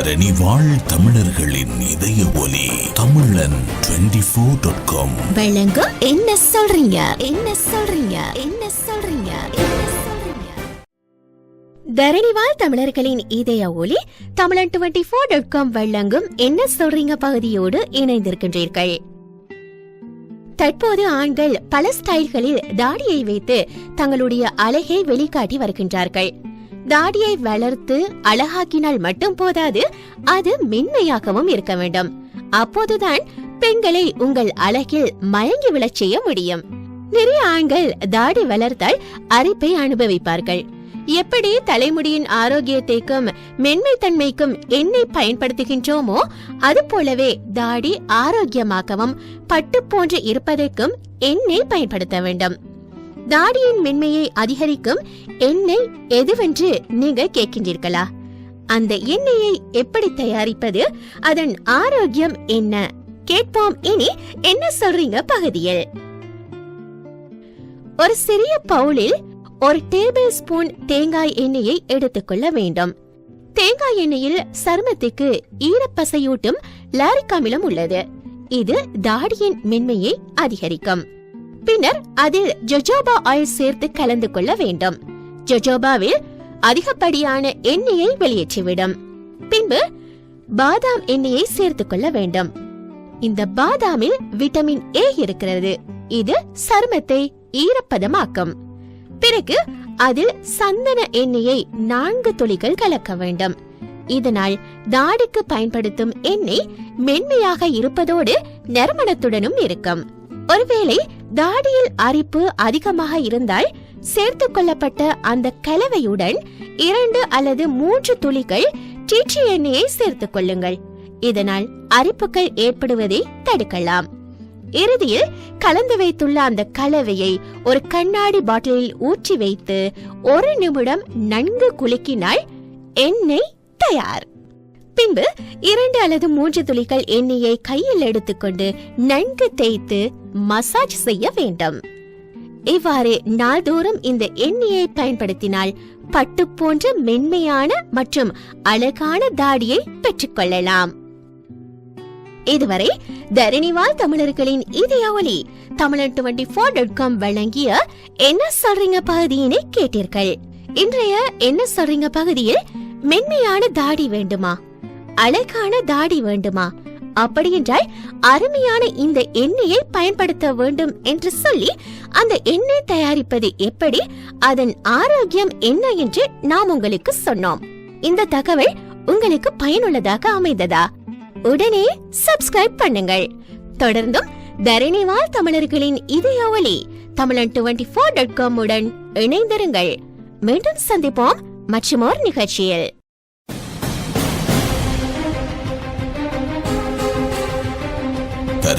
தரணி வாழ் தமிழர்களின் இதய ஒலி தமிழன் ஃபோர் டாட் காம் என்ன சொல்றீங்க? என்ன சொல்றீங்க? என்ன சொல்றீங்க? தரணிவாழ் தமிழர்களின் இதய ஒலி தமிழன் டுவெண்டி ஃபோர் டாட் காம் வழங்கும் என்ன சொல்றீங்க பகுதியோடு இணைந்திருக்கின்றீர்கள். தற்போது ஆண்கள் பல ஸ்டைல்களில் தாடியை வைத்து தங்களுடைய அழகை வெளிக்காட்டி வருகின்றார்கள். தாடியை வளர்த்து அழகாக்கினால் மட்டும் போதாது அது மென்மையாகவும் இருக்க வேண்டும். அப்போதுதான் பெண்களை உங்கள் அழகில் மயங்கி விழச் செய்ய முடியும். நிறைய ஆண்கள் தாடி வளர்த்தால் அரிப்பை அனுபவிப்பார்கள். எப்படி தலைமுடியின் ஆரோக்கியத்தைக்கும் மென்மைத்தன்மைக்கும் எண்ணெய் பயன்படுத்துகின்றோமோ அது போலவே தாடி ஆரோக்கியமாகவும் பட்டு போன்று இருப்பதற்கும் எண்ணெய் பயன்படுத்த வேண்டும். தாடியின் மென்மையை அதிகரிக்கும் எண்ணெய் எதுவென்று நீங்க கேட்கின்றீர்களா? அந்த எண்ணெயை எப்படி தயாரிப்பது? அதன் ஆரோக்கியம் என்ன? கேட்போம். இனி என்ன சொல்றீங்க பகுதியில்? ஒரு சிறிய பவுலில் ஒரு டேபிள் ஸ்பூன் தேங்காய் எண்ணெயை எடுத்துக்கொள்ள வேண்டும். தேங்காய் எண்ணெயில் சருமத்துக்கு ஈரப்பசையூட்டும் லாரிக் அமிலம் உள்ளது. இது தாடியின் மென்மையை அதிகரிக்கும். பின்னர் அதில் ஜொஜோபா ஆயில் சேர்த்து கலந்து கொள்ள வேண்டும். ஜொஜோபாவில் அதிகப்படியான எண்ணெயை வெளியேற்றிவிடும். பின்பு பாதாம் எண்ணெயை சேர்த்துக் கொள்ள வேண்டும். இந்த பாதாமில் விட்டமின் ஏ இருக்கிறது. இது சருமத்தை ஈரப்பதமாக்கும். பிறகு அதில் சந்தன எண்ணெயை நான்கு துளிகள் கலக்க வேண்டும். இதனால் தாடிக்கு பயன்படுத்தும் எண்ணெய் மென்மையாக இருப்பதோடு நறுமணத்துடனும் இருக்கும். ஒருவேளை தாடியில் அரிப்பு அதிகமாக இருந்தால் சேர்த்து கொள்ளப்பட்ட அந்த கலவையுடன் இரண்டு அல்லது மூன்று துளிகள் டீச்சி எண்ணெயை சேர்த்துக் கொள்ளுங்கள். இதனால் அரிப்புகள் ஏற்படுவதை தடுக்கலாம். இறுதியில் கலந்து வைத்துள்ள அந்த கலவையை ஒரு கண்ணாடி பாட்டிலில் ஊற்றி வைத்து ஒரு நிமிடம் நன்கு குலுக்கினால் எண்ணெய் தயார். பின்பு இரண்டு அல்லது மூன்று துளிகள் எண்ணெயை கையில் எடுத்துக்கொண்டு நன்கு தேய்த்து மசாஜ் செய்ய வேண்டும். இவ்வாறு நாள்தோறும் இந்த எண்ணெயை பயன்படுத்தினால் பட்டு போன்ற மென்மையான மற்றும் அழகான தாடியை பெற்றுக்கொள்ளலாம் இதுவரை தரணிவால் தமிழர்களின் இதய ஒளி தமிழன் டுவெண்டி ஃபோர் டாட் காம் வழங்கிய என்ன சொல்றீங்க பகுதியினை கேட்டீர்கள். இன்றைய என்ன சொல்றீங்க பகுதியில் மென்மையான தாடி வேண்டுமா? அழகான தாடி வேண்டுமா? அப்படியென்றால் அருமையான இந்த எண்ணெயை பயன்படுத்த வேண்டும் என்று சொல்லி அந்த எண்ணெய் தயாரிப்பது எப்படி? அதன் ஆரோக்கியம் என்ன என்று நாம் உங்களுக்கு சொன்னோம். இந்த தகவல் உங்களுக்கு பயனுள்ளதாக அமைந்ததா? உடனே சப்ஸ்கிரைப் பண்ணுங்கள். தொடர்ந்தும் தரணிவால் தமிழர்களின் இதய தமிழன் டுவெண்டி ஃபோர் டாட் காம் உடன் இணைந்திருங்கள். மீண்டும் சந்திப்போம். மற்றுமோர் நிகழ்ச்சியில்.